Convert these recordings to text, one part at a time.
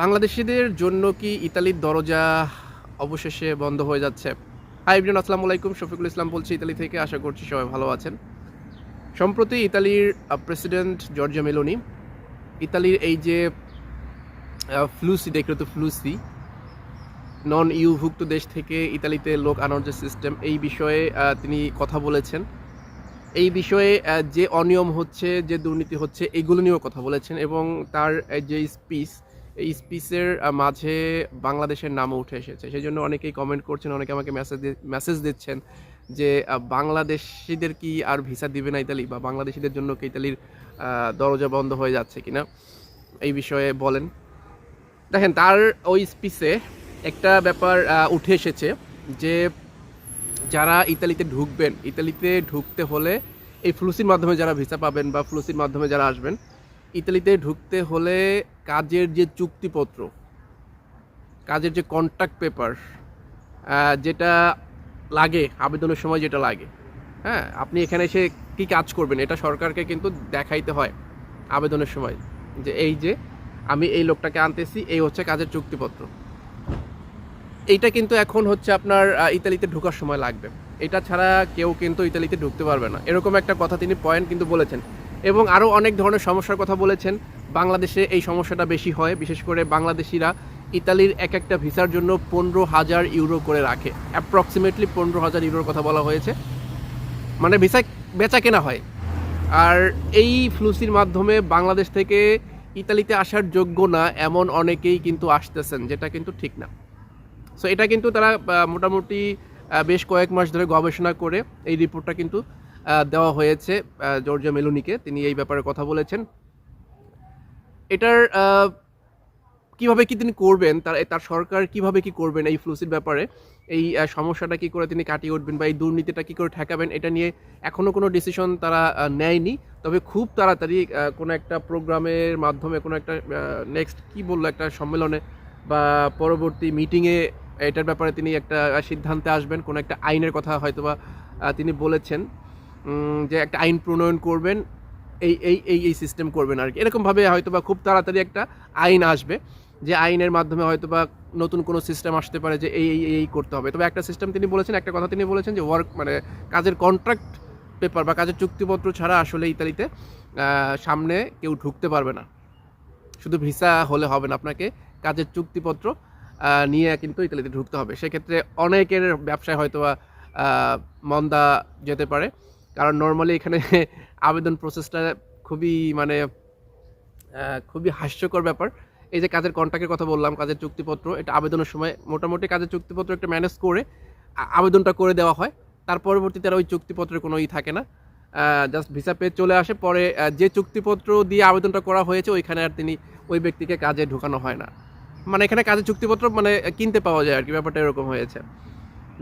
বাংলাদেশিদের জন্য কি ইতালির দরজা অবশেষে বন্ধ হয়ে যাচ্ছে? হাই ইবরিন আসসালামু আলাইকুম। শফিকুল ইসলাম বলছি, ইতালি থেকে। আশা করছি সবাই ভালো আছেন। সম্প্রতি ইতালির প্রেসিডেন্ট জর্জিয়া মেলোনি ইতালির এই যে ফ্লুসি দেখল ফ্লুসি নন ইউভুক্ত দেশ থেকে ইতালিতে লোক আনার যে সিস্টেম এই বিষয়ে তিনি কথা বলেছেন। এই বিষয়ে যে অনিয়ম হচ্ছে, যে দুর্নীতি হচ্ছে, এগুলো নিয়েও কথা বলেছেন এবং তার যে স্পিচ এই স্পিচের মাঝে বাংলাদেশের নামও উঠে এসেছে। সেই জন্য অনেকেই কমেন্ট করছেন, অনেকে আমাকে মেসেজ মেসেজ দিচ্ছেন যে বাংলাদেশিদের কি আর ভিসা দিবে না ইতালি? বা বাংলাদেশিদের জন্য কি ইতালির দরজা বন্ধ হয়ে যাচ্ছে কিনা? এই বিষয়ে বলেন। দেখেন, তার ওই স্পিচে একটা ব্যাপার উঠে এসেছে যে, যারা ইতালিতে ঢুকবেন, ইতালিতে ঢুকতে হলে এই ফ্লুসির মাধ্যমে যারা ভিসা পাবেন বা ফ্লুসির মাধ্যমে যারা আসবেন ইতালিতে ঢুকতে হলে কাজের যে চুক্তিপত্র, কাজের যে কন্ট্রাক্ট পেপার যেটা লাগে, আবেদনের সময় যেটা লাগে হ্যাঁ? আপনি এখানে এসে কী কাজ করবেন? এটা সরকারকে কিন্তু দেখাইতে হয় আবেদনের সময় যে এই যে আমি এই লোকটাকে আনতেছি, এই হচ্ছে কাজের চুক্তিপত্র। এইটা কিন্তু এখন হচ্ছে আপনার ইতালিতে ঢোকার সময় লাগবে। এটা ছাড়া কেউ কিন্তু ইতালিতে ঢুকতে পারবে না। এরকম একটা কথা তিনি পয়েন্ট কিন্তু বলেছেন। এবং আরও অনেক ধরনের সমস্যার কথা বলেছেন। বাংলাদেশে এই সমস্যাটা বেশি হয়, বিশেষ করে বাংলাদেশিরা ইতালির এক একটা ভিসার জন্য পনেরো হাজার ইউরো করে রাখে। অ্যাপ্রক্সিমেটলি পনেরো হাজার ইউরোর কথা বলা হয়েছে। মানে ভিসা বেচা কেনা হয়। আর এই ফ্লুসির মাধ্যমে বাংলাদেশ থেকে ইতালিতে আসার যোগ্য না, এমন অনেকেই কিন্তু আসতেছেন, যেটা কিন্তু ঠিক না। সো এটা কিন্তু তারা মোটামুটি বেশ কয়েক মাস ধরে গবেষণা করে, এই রিপোর্টটা কিন্তু দেওয়া হয়েছে জর্জিয়া মেলোনিকে। তিনি এই ব্যাপারে কথা বলেছেন। এটার কীভাবে কি তিনি করবেন তার তার সরকার কীভাবে কি করবেন এই ফ্লুসির ব্যাপারে এই সমস্যাটা কি করে তিনি কাটিয়ে উঠবেন বা এই দুর্নীতিটা কি করে ঠেকাবেন এটা নিয়ে এখনও কোনো ডিসিশন তারা নেয়নি। তবে খুব তাড়াতাড়ি কোনো একটা প্রোগ্রামের মাধ্যমে কোনো একটা নেক্সট কি বলল একটা সম্মেলনে বা পরবর্তী মিটিংয়ে এটার ব্যাপারে তিনি একটা সিদ্ধান্তে আসবেন। কোনো একটা আইনের কথা হয়তোবা আহ, তিনি বলেছেন। যে একটা আইন প্রণয়ন করবেন এই এই এই এই সিস্টেম করবেন আর কি। এরকমভাবে হয়তোবা খুব তাড়াতাড়ি একটা আইন আসবে যে আইনের মাধ্যমে হয়তোবা নতুন কোনো সিস্টেম আসতে পারে যে এই এই এই করতে হবে। তবে একটা সিস্টেম তিনি বলেছেন একটা কথা তিনি বলেছেন যে ওয়ার্ক মানে কাজের কন্ট্রাক্ট পেপার বা কাজের চুক্তিপত্র ছাড়া আসলে ইতালিতে সামনে কেউ ঢুকতে পারবে না। শুধু ভিসা হলে হবে না আপনাকে কাজের চুক্তিপত্র নিয়ে কিন্তু ইতালিতে ঢুকতে হবে। সেক্ষেত্রে অনেকের ব্যবসায় হয়তো বা, মন্দা যেতে পারে। কারণ নর্মালি এখানে আবেদন প্রসেসটা খুবই মানে খুবই হাস্যকর ব্যাপার। এই যে কাজের কন্ট্রাক্টের কথা বললাম, কাজের চুক্তিপত্র, এটা আবেদনের সময় মোটামুটি কাজের চুক্তিপত্র একটা ম্যানেজ করে আবেদনটা করে দেওয়া হয়। তার পরবর্তীতে আর ওই চুক্তিপত্রের কোনো ই থাকে না। জাস্ট ভিসা পেয়ে চলে আসে, পরে যে চুক্তিপত্র দিয়ে আবেদনটা করা হয়েছে, ওইখানে আর তিনি ওই ব্যক্তিকে কাজে ঢোকানো হয় না। মানে এখানে কাজের চুক্তিপত্র মানে কিনতে পাওয়া যায় আর কি, ব্যাপারটা এরকম হয়েছে।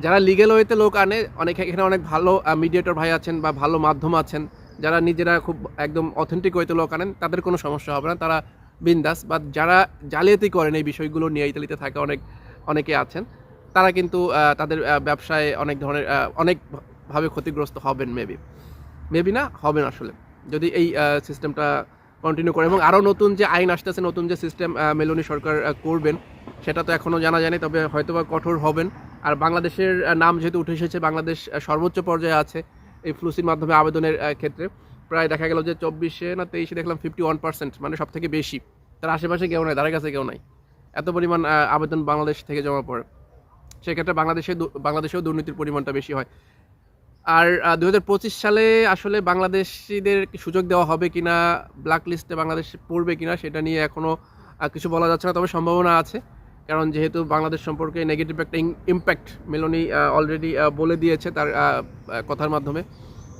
যারা লিগেল ওয়েতে লোক আনে, অনেক এখানে অনেক ভালো মিডিয়েটর ভাই আছেন বা ভালো মাধ্যম আছেন, যারা নিজেরা খুব একদম অথেন্টিক ওয়েতে লোক আনেন, তাদের কোনো সমস্যা হবে না। তারা বিন্দাস বা যারা জালিয়াতি করেন এই বিষয়গুলো নিয়ে ইতালিতে থাকা অনেক, অনেকে আছেন, তারা কিন্তু তাদের ব্যবসায় অনেক ধরনের অনেকভাবে ক্ষতিগ্রস্ত হবেন মেবি মেবি না হবেন আসলে। যদি এই সিস্টেমটা কন্টিনিউ করে, এবং আরও নতুন যে আইন আসতেছে, নতুন যে সিস্টেম মেলোনি সরকার করবেন, সেটা তো এখনও জানা যায়নি, তবে হয়তোবা কঠোর হবেন। আর বাংলাদেশের নাম যেহেতু উঠে এসেছে, বাংলাদেশ সর্বোচ্চ পর্যায়ে আছে এই ফ্লুসির মাধ্যমে আবেদনের ক্ষেত্রে। প্রায় দেখা গেল যে চব্বিশে না তেইশে দেখলাম ফিফটি ওয়ান পার্সেন্ট মানে সব থেকে বেশি। তার আশেপাশে কেউ নাই তার কাছে কেউ নাই। এত পরিমাণ আবেদন বাংলাদেশ থেকে জমা পড়ে। সেক্ষেত্রে বাংলাদেশে বাংলাদেশেও দুর্নীতির পরিমাণটা বেশি হয়। আর দু হাজার পঁচিশ সালে আসলে বাংলাদেশিদের সুযোগ দেওয়া হবে কিনা ব্ল্যাক লিস্টে বাংলাদেশ পড়বে কিনা, সেটা নিয়ে এখনও কিছু বলা যাচ্ছে না, তবে সম্ভাবনা আছে। কারণ যেহেতু বাংলাদেশ সম্পর্কে নেগেটিভ একটা ইম্প্যাক্ট মেলোনি অলরেডি বলে দিয়েছে তার কথার মাধ্যমে,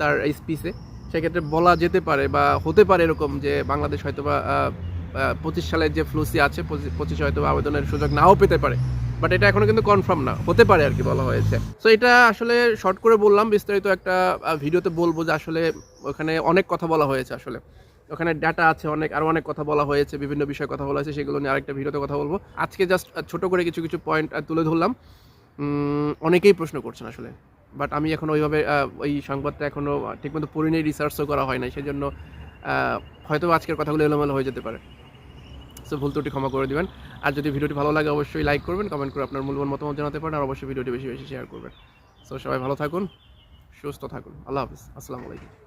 তার স্পিচে সেক্ষেত্রে বলা যেতে পারে বা হতে পারে এরকম যে বাংলাদেশ হয়তো বা পঁচিশ সালের যে ফ্লুসি আছে পঁচিশে হয়তো আবেদনের সুযোগ নাও পেতে পারে। বাট এটা এখনও কিন্তু কনফার্ম না, হতে পারে আর কি বলা হয়েছে। সো এটা আসলে শর্ট করে বললাম, বিস্তারিত একটা ভিডিওতে বলব যে আসলে ওখানে অনেক কথা বলা হয়েছে আসলে। ওখানে ডাটা আছে, অনেক আরও অনেক কথা বলা হয়েছে, বিভিন্ন বিষয়ে কথা বলা হয়েছে, সেগুলো নিয়ে আরেকটা ভিডিওতে কথা বলব। আজকে জাস্ট ছোট করে কিছু কিছু পয়েন্ট তুলে ধরলাম। অনেকেই প্রশ্ন করছেন আসলে বাট আমি এখন ওইভাবে ওই সংবাদটা এখনও ঠিকমতো পড়িনি রিসার্চও করা হয় নাই সেই জন্য হয়তো আজকের কথাগুলো এলোমেলো হয়ে যেতে পারে। সো ভুল ত্রুটি ক্ষমা করে দিবেন। আর যদি ভিডিওটি ভালো লাগে, অবশ্যই লাইক করবেন কমেন্ট করে আপনার মূল্যবান মতামত জানাতে পারেন, আর অবশ্যই ভিডিওটি বেশি বেশি শেয়ার করবেন। সো সবাই ভালো থাকুন, সুস্থ থাকুন। আল্লাহ হাফিজ। আসসালামু আলাইকুম।